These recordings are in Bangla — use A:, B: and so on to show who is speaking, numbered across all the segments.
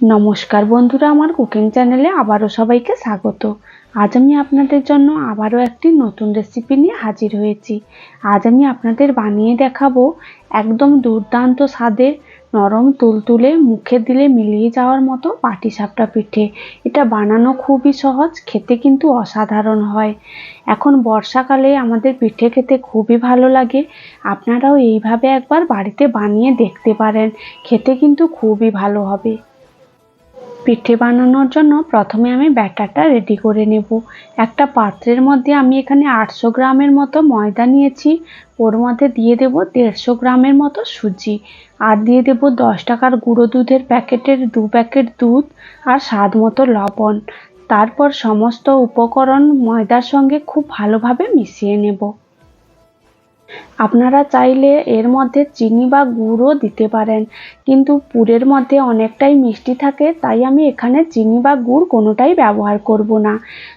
A: নমস্কার বন্ধুরা, আমার কুকিং চ্যানেলে আবারও সবাইকে স্বাগত। আজ আমি আপনাদের জন্য আবারও একটি নতুন রেসিপি নিয়ে হাজির হয়েছি। আজ আমি আপনাদের বানিয়ে দেখাবো একদম দুর্দান্ত স্বাদের নরম তুলতুলে মুখে দিলে মিলিয়ে যাওয়ার মতো পাটিসাপটা পিঠে। এটা বানানো খুবই সহজ, খেতে কিন্তু অসাধারণ হয়। এখন বর্ষাকালে আমাদের পিঠে খেতে খুবই ভালো লাগে। আপনারাও এইভাবে একবার বাড়িতে বানিয়ে দেখতে পারেন, খেতে কিন্তু খুবই ভালো হবে। পিঠে বানানোর জন্য প্রথমে আমি ব্যাটারটা রেডি করে নেব। একটা পাত্রের মধ্যে আমি এখানে আটশো গ্রামের মতো ময়দা নিয়েছি। ওর মধ্যে দিয়ে দেব দেড়শো গ্রামের মতো সুজি। আর দিয়ে দেব দশ টাকার গুঁড়ো দুধের প্যাকেটের দু প্যাকেট দুধ আর স্বাদ মতো লবণ। তারপর সমস্ত উপকরণ ময়দার সঙ্গে খুব ভালোভাবে মিশিয়ে নেব। আপনারা চাইলে এর মধ্যে চিনি বা গুড়ও দিতে পারেন, কিন্তু পুরের মধ্যে অনেকটাই মিষ্টি থাকে, তাই আমি এখানে চিনি বা গুড় কোনোটাই ব্যবহার করব না।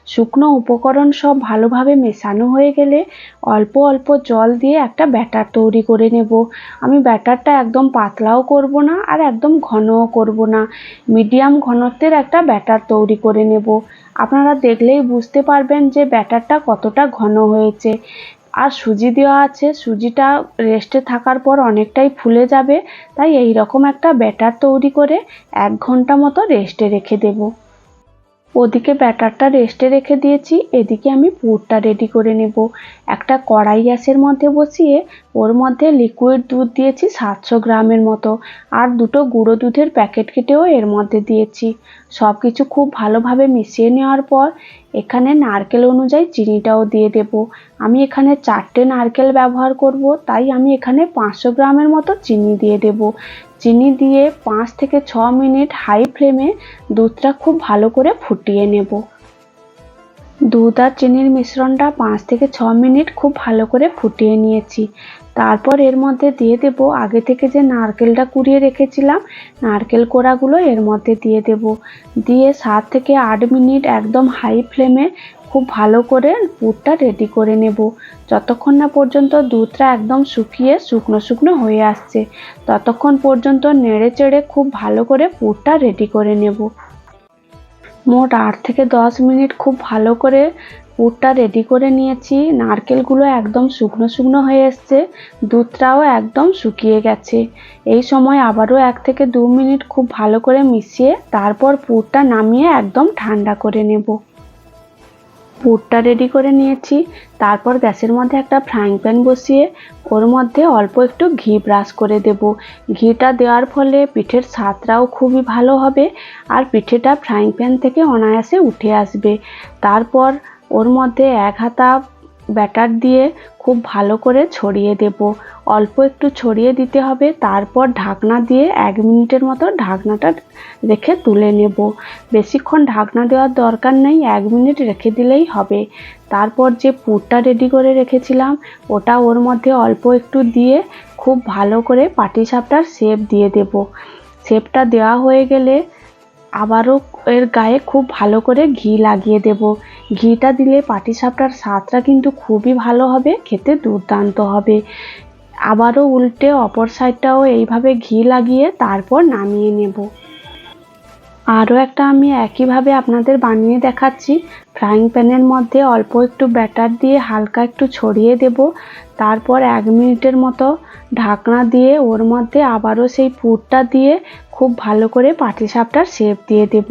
A: শুকনো উপকরণ সব ভালোভাবে মেশানো হয়ে গেলে অল্প অল্প জল দিয়ে একটা ব্যাটার তৈরি করে নেব। আমি ব্যাটারটা একদম পাতলাও করব না আর একদম ঘনও করব না। মিডিয়াম ঘনত্বের একটা ব্যাটার তৈরি করে নেব। আপনারা দেখলেই বুঝতে পারবেন যে ব্যাটারটা কতটা ঘন হয়েছে। আর সুজি দেওয়া আছে। সুজিটা রেস্টে থাকার পর অনেকটাই ফুলে যাবে। তাই এই রকম একটা ব্যাটার তৈরি করে এক ঘণ্টা মতো রেস্টে রেখে দেব। ওদিকে ব্যাটারটা রেস্টে রেখে দিয়েছি। এদিকে আমি পুরটা রেডি করে নেব। একটা কড়াই গ্যাসের মধ্যে বসিয়ে ওর মধ্যে লিকুইড দুধ দিয়েছি সাতশো গ্রামের মতো। আর দুটো গুঁড়ো দুধের প্যাকেট কেটেও এর মধ্যে দিয়েছি। সব কিছু খুব ভালোভাবে মিশিয়ে নেওয়ার পর এখানে নারকেল অনুযায়ী চিনিটাও দিয়ে দেব। আমি এখানে চারটে নারকেল ব্যবহার করব, তাই আমি এখানে পাঁচশো গ্রামের মতো চিনি দিয়ে দেব। চিনি দিয়ে পাঁচ থেকে ছ মিনিট হাই ফ্লেমে দুধটা খুব ভালো করে ফুটিয়ে নেব। দুধ আর চিনির মিশ্রণটা পাঁচ থেকে ছ মিনিট খুব ভালো করে ফুটিয়ে নিয়েছি। তারপর এর মধ্যে দিয়ে দেব, আগে থেকে যে নারকেলটা কুড়িয়ে রেখেছিলাম, নারকেল কোড়াগুলো এর মধ্যে দিয়ে দেব। দিয়ে সাত থেকে আট মিনিট একদম হাই ফ্লেমে খুব ভালো করে পুরটা রেডি করে নেব। যতক্ষণ না পর্যন্ত দুধটা একদম শুকিয়ে শুকনো শুকনো হয়ে আসছে, ততক্ষণ পর্যন্ত নেড়ে চেড়ে খুব ভালো করে পুরটা রেডি করে নেব। মোট আট থেকে দশ মিনিট খুব ভালো করে পুরটা রেডি করে নিয়েছি। নারকেলগুলো একদম শুকনো শুকনো হয়ে এসছে, দুধটাও একদম শুকিয়ে গেছে। এই সময় আবারও এক থেকে দু মিনিট খুব ভালো করে মিশিয়ে তারপর পুরটা নামিয়ে একদম ঠান্ডা করে নেব। পুরটা রেডি করে নিয়েছি। তারপর গ্যাসের মধ্যে একটা ফ্রাইং প্যান বসিয়ে ওর মধ্যে অল্প একটু ঘি ব্রাশ করে দেব। ঘিটা দেওয়ার ফলে পিঠের স্বাদটাও খুবই ভালো হবে আর পিঠেটা ফ্রাইং প্যান থেকে অনায়াসে উঠে আসবে। তারপর ওর মধ্যে এক হাতা ব্যাটার দিয়ে খুব ভালো করে ছড়িয়ে দেব। অল্প একটু ছড়িয়ে দিতে হবে, তারপর ঢাকনা দিয়ে এক মিনিটের মতো ঢাকনাটা রেখে তুলে নেব। বেশিক্ষণ ঢাকনা দেওয়ার দরকার নেই, এক মিনিট রেখে দিলেই হবে। তারপর যে পুরটা রেডি করে রেখেছিলাম, ওটা ওর মধ্যে অল্প একটু দিয়ে খুব ভালো করে পাটিসাপটার শেপ দিয়ে দেব। শেপটা দেওয়া হয়ে গেলে আবারও এর গায়ে খুব ভালো করে ঘি লাগিয়ে দেব। ঘিটা দিলে পাটিসাপটার স্বাদটা কিন্তু খুবই ভালো হবে, খেতে দুর্দান্ত হবে। আবারও উল্টে অপর সাইডটাও এইভাবে ঘি লাগিয়ে তারপর নামিয়ে নেব। আরও একটা আমি একইভাবে আপনাদের বানিয়ে দেখাচ্ছি। ফ্রাইং প্যানের মধ্যে অল্প একটু ব্যাটার দিয়ে হালকা একটু ছড়িয়ে দেব। তারপর এক মিনিটের মতো ঢাকনা দিয়ে ওর মধ্যে আবারও সেই পুরটা দিয়ে খুব ভালো করে পাটিসাপটার শেপ দিয়ে দেব।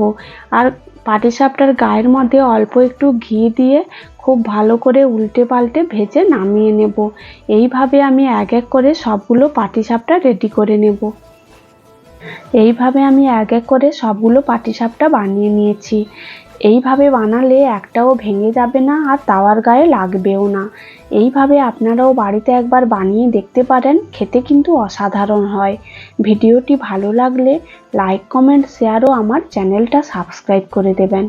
A: আর পাটিসাপটার গায়ের মধ্যে অল্প একটু ঘি দিয়ে খুব ভালো করে উল্টে পাল্টে ভেজে নামিয়ে নেব। এইভাবে আমি এক এক করে সবগুলো পাটিসাপটা রেডি করে নেব। এইভাবে আমি এক এক করে সবগুলো পাটিসাপটা বানিয়ে নিয়েছি। এইভাবে বানালে একটাও ভেঙে যাবে না আর তাওয়ার গায়ে লাগবেও না। এইভাবে আপনারাও বাড়িতে একবার বানিয়ে দেখতে পারেন, খেতে কিন্তু অসাধারণ হয়। ভিডিওটি ভালো লাগলে লাইক, কমেন্ট, শেয়ারও আমার চ্যানেলটা সাবস্ক্রাইব করে দেবেন।